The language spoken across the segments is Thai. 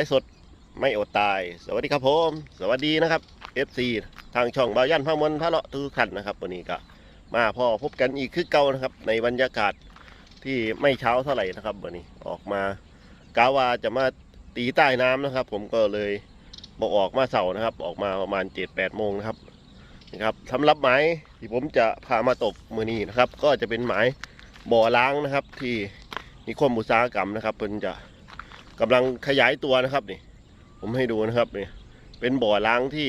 ายสดไม่อดตาย สวัสดีครับผม สวัสดีนะครับ FC ทางช่องบายันพามนพระเลาะทุกท่านนะครับ วันนี้ก็มาพ่อพบกันอีกคือเก่านะครับ ในบรรยากาศที่ไม่เช้าเท่าไหร่นะครับวันนี้ออกมากาวาจะมาตีใต้น้ำนะครับ ผมก็เลยบอกออกมาเสาร์นะครับ ออกมาประมาณ7จ็ดแปดโมงนะครับนะครับสำหรับหมายที่ผมจะพามาตกมือนี้นะครับ ก็จะเป็นหมายบ่อล้างนะครับ ที่นิคมอุตสาหกรรมนะครับเพิ่นจะ กำลังขยายตัวนะครับนี่ผมให้ดูนะครับนี่เป็นบ่อล้างที่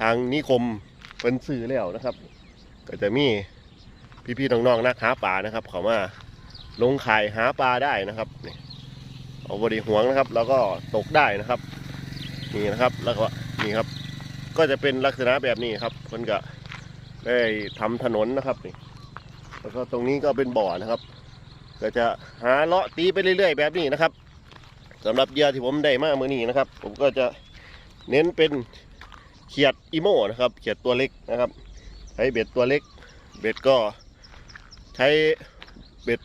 ทางนิคมเป็นสื่อแล้วนะครับ ก็จะมีพี่ๆน้องๆนักหาปลานะครับ เขามาลงข่ายหาปลาได้นะครับนี่เอาบริหวงนะครับ แล้วก็ตกได้นะครับนี่นะครับแล้วก็นี่ครับ ก็จะเป็นลักษณะแบบนี้ครับคนก็ได้ทำถนนนะครับนี่แล้วก็ตรงนี้ก็เป็นบ่อนะครับ ก็จะหาเลาะตีไปเรื่อย ๆ แบบนี้นะครับ สำหรับเหยื่อที่ผมได้มาเมื่อนี้นะครับ ผมก็จะเน้นเป็นเขียดอีโมนะครับเขียดตัวเล็กนะครับใช้เบ็ดตัวเล็ก เบ็ดก็ใช้เบ็ด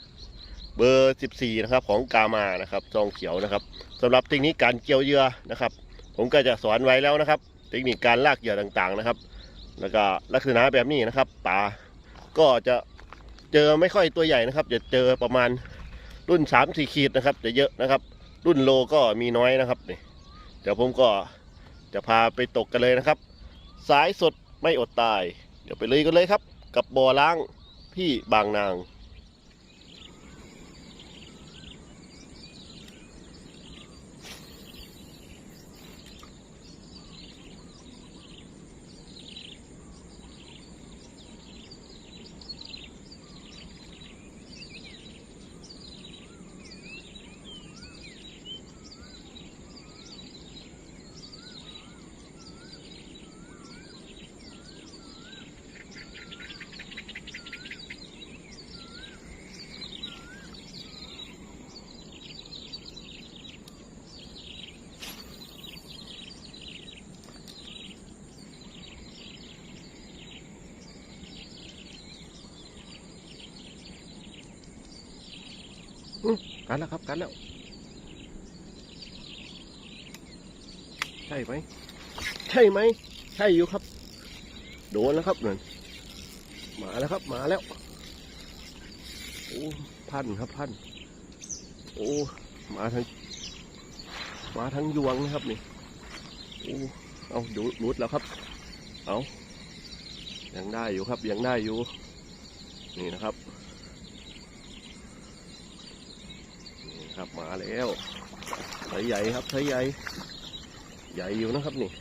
เบอร์ 14 นะครับ ของกามานะครับซองเขียวนะครับสำหรับเทคนิคการเกี่ยวเหยื่อนะครับ ผมก็จะสอนไว้แล้วนะครับ เทคนิคการลากเหยื่อต่างๆนะครับ แล้วก็ลักษณะแบบนี้นะครับปลาก็จะเจอไม่ค่อยตัวใหญ่นะครับ จะเจอประมาณรุ่น 3 4 ขีดนะครับ จะเยอะนะครับ รุ่นโลก็มีน้อยนะครับนี่เดี๋ยวผมก็จะพาไปตกกันเลยนะครับ สายสดไม่อดตาย เดี๋ยวไปเลยกันเลยครับ กับบ่อล้างพี่บางนาง กันแล้วครับกันแล้ว ใช่ไหม ใช่ไหม ใช่อยู่ครับ โดนแล้วครับนั่นมาแล้วครับ มาแล้ว โอ้พันครับพัน โอ้มาทางมาทางยวงนะครับนี่ โอ้เอาดูรุดแล้วครับ เอายังได้อยู่ครับยังได้อยู่ นี่นะครับ ครับมาแล้วไซใหญ่ครับไซใหญ่ ใหญ่อยู่นะครับนี่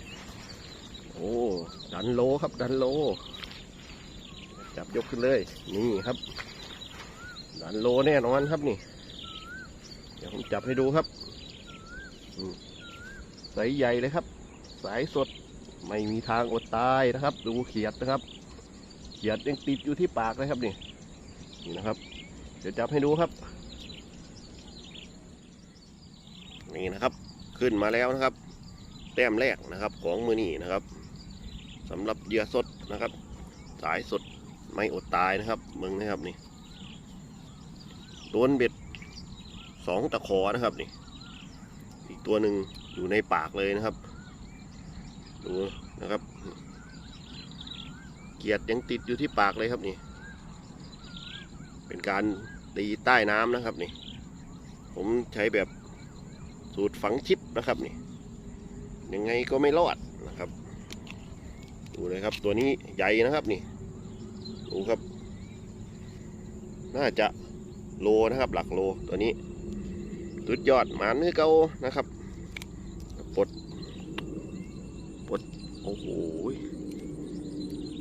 โอ้ดันโลครับดันโล จับยกขึ้นเลย นี่ครับ ดันโลแน่นอนครับนี่ เดี๋ยวผมจับให้ดูครับอืมไซส์ใหญ่เลยครับ สายสดไม่มีทางอดตายนะครับ ดูเขียดนะครับ เขียดยังติดอยู่ที่ปากเลยครับนี่นี่นะครับ เดี๋ยวจับให้ดูครับ นี่นะครับ ขึ้นมาแล้วนะครับ แต้มแรกนะครับของมือนี่นะครับสำหรับเหยื่อสดนะครับ สายสดไม่อดตายนะครับมึงนะครับนี่โดนเบ็ดสองตะขอนะครับนี่ อีกตัวหนึ่งอยู่ในปากเลยนะครับ ดูนะครับ เกียดยังติดอยู่ที่ปากเลยครับนี่ เป็นการตีใต้น้ำนะครับนี่ ผมใช้แบบ สูตรฝังชิปนะครับนี่ยังไงก็ไม่รอดนะครับ ดูเลยครับตัวนี้ใหญ่นะครับนี่ดูครับ น่าจะโลนะครับ หลักโลตัวนี้สุดยอดหมาเนื้อเกานะครับปลดปลดโอ้โห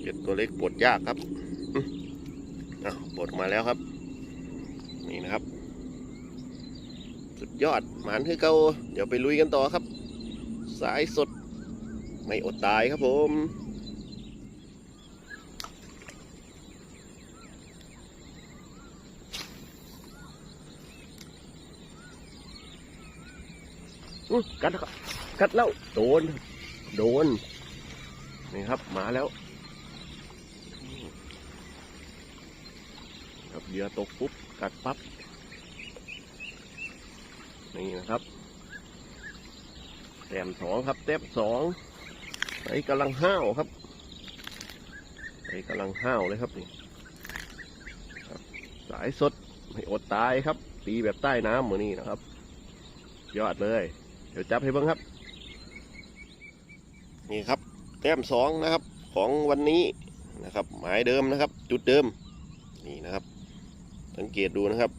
เป็ดตัวเล็กปลดยากครับอ้าวปลดมาแล้วครับ นี่นะครับ สุดยอดหมานคือเก่าเดี๋ยวไปลุยกันต่อครับ สายสด ไม่อดตายครับผมกัดกัดแล้ว โดน โดน นี่ครับ มาแล้วครับเหยื่อตกปุ๊บ กัดปั๊บ นี่นะครับแต้มสองครับแต้มสองไอ้กำลังห้าวครับไอ้กำลังห้าวเลยครับนี่สายสดไม่อดตายครับ ตีแบบใต้น้ำเหมือนนี้นะครับ ยอดเลย เดี๋ยวจับให้เบิ้งครับ นี่ครับ แต้มสองนะครับ ของวันนี้นะครับ หมายเดิมนะครับ จุดเดิมนี่นะครับ สังเกตดูนะครับ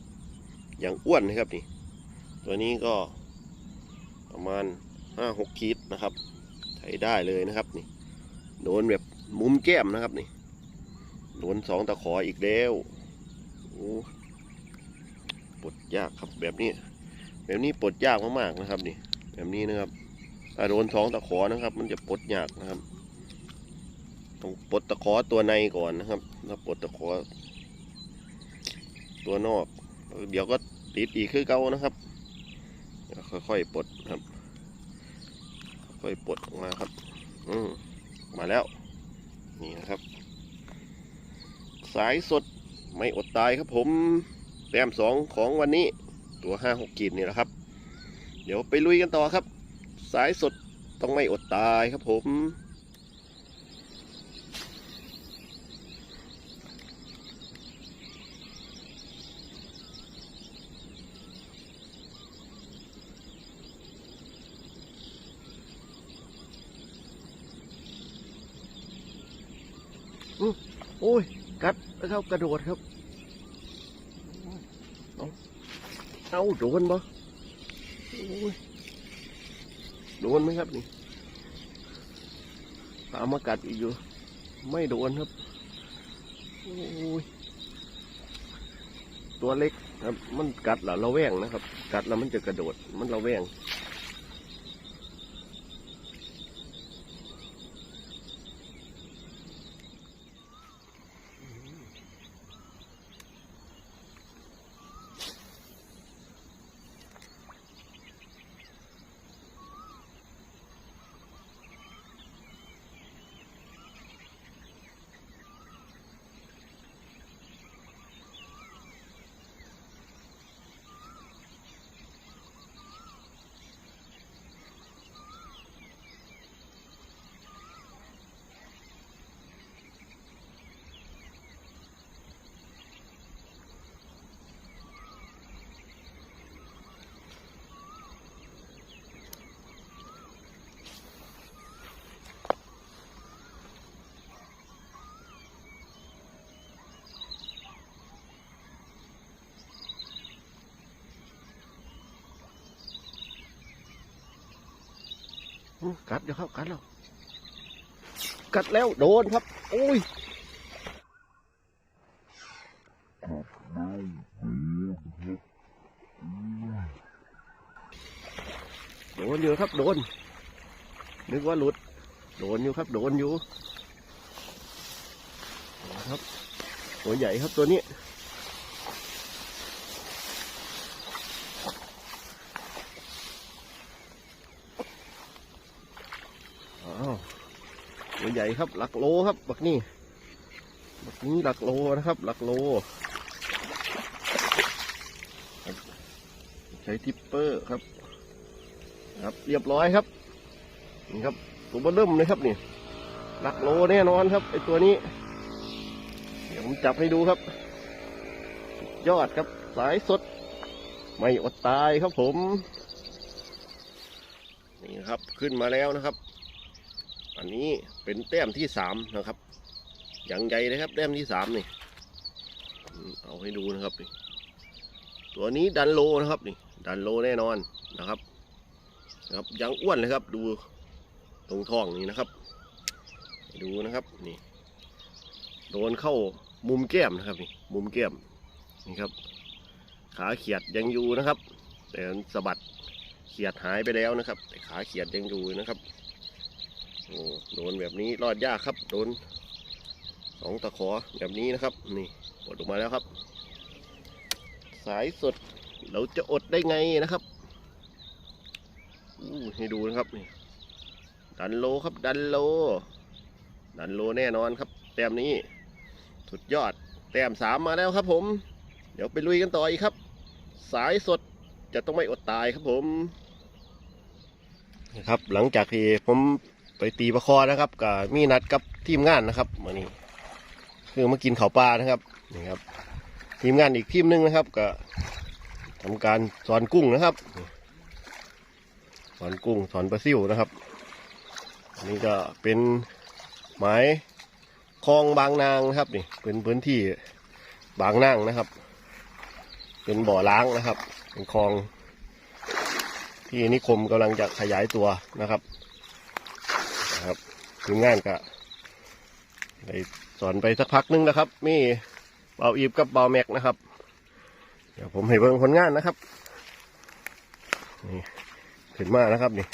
อย่างอ้วนนะครับนี่ ตัวนี้ก็ประมาณห้าหกขีดนะครับใช้ได้เลยนะครับนี่โดนแบบมุมแก้มนะครับนี่โดนสองตะขออีกแล้วโอ้ปลดยากครับแบบนี้ แบบนี้ปลดยากมากๆนะครับนี่ แบบนี้นะครับถ้าโดนสองตะขอนะครับ มันจะปลดยากนะครับต้องปลดตะขอตัวในก่อนนะครับแล้วปลดตะขอตัวนอก เดี๋ยวก็ติดอีกคือเก่านะครับ ค่อยๆปลดครับ ค่อยๆปลดออกมาครับ อืมมาแล้ว นี่นะครับ สายสดไม่อดตายครับผม แต้มสองของวันนี้ ตัวห้าหกกีดนี่แหละครับ เดี๋ยวไปลุยกันต่อครับ สายสดต้องไม่อดตายครับผม โอ้ย กัดแล้วกระโดดครับ เอาเอาโดนบ่โอยโดนไหมครับนี่ตามมากัดอีกอยู่ ไม่โดนครับ โอ้ย ตัวเล็กครับ มันกัดแล้วระแวงนะครับ กัดแล้วมันจะกระโดด มันเระแวง กัดเดี๋ยวครับกัดแล้วกัดแล้วโดนครับ โอ้ยโดนอยู่ครับ โดน นึกว่าหลุด โดนอยู่ครับ โดนอยู่ ครับ ตัวใหญ่ครับตัวนี้ อ้าวตัว ใหญ่ครับ หลักโลครับ บักนี่บักนี้หลักโลนะครับ หลักโล ใช้ทิปเปอร์ครับ ครับ เรียบร้อยครับ นี่ครับ ตัวเบอร์เริ่มเลยครับนี่ หลักโลแน่นอนครับไอตัวนี้ เดี๋ยวผมจับให้ดูครับ ยอดครับ สายสด ไม่อดตายครับผม นี่ครับ ขึ้นมาแล้วนะครับ อันนี้เป็นแต้มที่สามนะครับ อย่างใหญ่เลยครับแต้มที่สามนี่ เอาให้ดูนะครับนี่ตัวนี้ดันโลนะครับนี่ ดันโลแน่นอนนะครับนะครับยังอ้วนเลยครับ ดูตรงท้องนี่นะครับ ดูนะครับนี่โดนเข้ามุมแก้มนะครับนี่มุมแก้มนี่ครับ ขาเขียดยังอยู่นะครับ แต่สะบัดเขียดหายไปแล้วนะครับ แต่ขาเขียดยังอยู่นะครับ อ้โดนแบบนี้รอดยากครับ โดนสองตะขอแบบนี้นะครับ นี่ปลดออกมาแล้วครับ สายสดเราจะอดได้ไงนะครับอู้ให้ดูนะครับนี่ดันโลครับดันโล ดันโลแน่นอนครับ แต้มนี้ สุดยอด แต้มสามมาแล้วครับผม เดี๋ยวไปลุยกันต่ออีกครับ สายสดจะต้องไม่อดตายครับผมนะครับหลังจากที่ผม ไปตีประคอนะครับก็มีนัดกับทีมงานนะครับมื่อนี้คือมากินข้าวปลานะครับนี่ครับ ทีมงานอีกทีมหนึงนะครับก็ทำการสอนกุ้งนะครับสอนกุ้งสอนปลาซิวนะครับอันนี้ก็เป็นหมายคลองบางนางนะครับนี่เป็นพื้นที่บางนางนะครับ เป็นบ่อล้างนะครับ เป็นคลองที่นิคมกำลังจะขยายตัวนะครับ ทีมงานก็ได้สอนไปสักพักนึงแล้วครับ มีเบาอีบกับเบาแม็กนะครับ เดี๋ยวผมให้เบิ่งผลงานนะครับนี่ขึ้นมานะครับนี่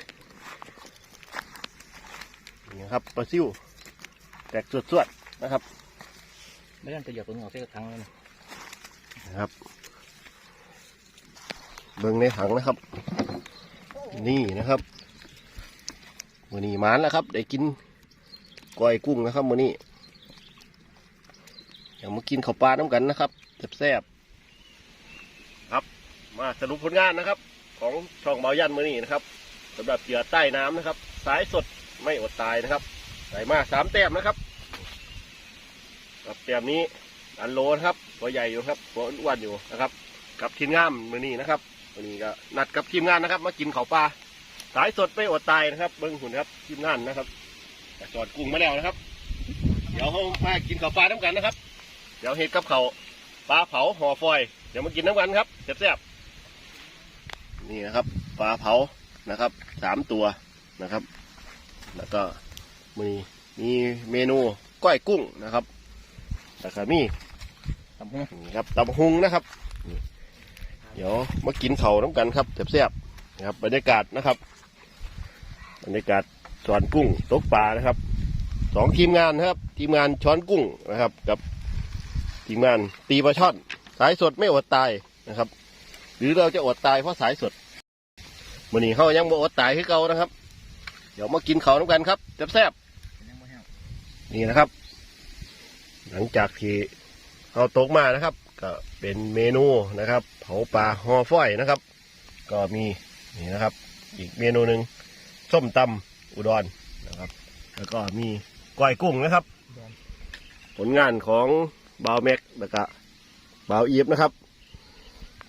นี่ครับปลาซิวแตกสวดๆนะครับไม่ต้องจะหยอกตัวนึงออกใส่กระถังเลยนะนะครับ เบิ่งในถังนะครับ นี่นะครับมือนี้หมานแล้วครับ ได้กิน ก้อยกุ้งนะครับมือนี้เดี๋ยวมากินข้าวปลาน้ำกันนะครับแซ่บๆครับ มาสรุปผลงานนะครับ ของช่องเบายันมือนี้นะครับสำหรับเหยื่อใต้น้ำนะครับ สายสดไม่อดตายนะครับใส่มาสามแต้มนะครับกับแต้มนี้อันโลนะครับตัวใหญ่อยู่ครับตัวอ้วนอยู่นะครับ กับทีมงานมือนี้นะครับวันนี้ก็นัดกับทีมงานนะครับ มากินข้าวปลาสายสดไม่อดตายนะครับ เบิ้งหุ่นครับทีมงานนะครับ จอดกุ้งมาแล้วนะครับ เดี๋ยวเขามากินข้าวปลาน้ำกันนะครับ เดี๋ยวเห็ดกับเขาวปลาเผาห่อฟอยล์เดี๋ยวมากินน้ำกันครับแซ่บๆนี่นะครับ ปลาเผานะครับสามตัวนะครับ แล้วก็มีมีเมนูก้อยกุ้งนะครับแล้วก็มีทำให้นี่ครับตำหุงนะครับนี่เดี๋ยวมากินเขาวน้ำกันครับแซ่บๆนะครับบรรยากาศนะครับ บรรยากาศ สอนกุ้งตกปลานะครับสองทีมงานนะครับ ทีมงานช้อนกุ้งนะครับ กับทีมงานตีปลาช่อน สายสดไม่อดตายนะครับ หรือเราจะอดตายเพราะสายสดวันนี้เขายังบ่อดตายคือเก่านะครับ เดี๋ยวมากินเขาวน้ำกันครับแซ่บๆยังไม่แห้งนี่นะครับ หลังจากที่เอาตกมานะครับ ก็เป็นเมนูนะครับเผาปลาห่อฝอยนะครับ ก็มีนี่นะครับ อีกเมนูหนึ่งส้มตำ อุดรนะครับ แล้วก็มีก้อยกุ้งนะครับ ผลงานของบาวแม็กแล้วก็บาวอีฟนะครับ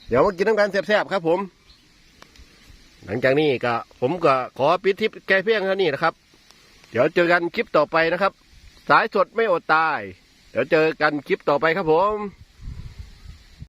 เดี๋ยวมากินน้ำกันแซ่บๆครับผม หลังจากนี้ก็ผมก็ขอปิดทิปแก้เพียงเท่านี้นะครับ เดี๋ยวเจอกันคลิปต่อไปนะครับ สายสดไม่อดตาย เดี๋ยวเจอกันคลิปต่อไปครับผม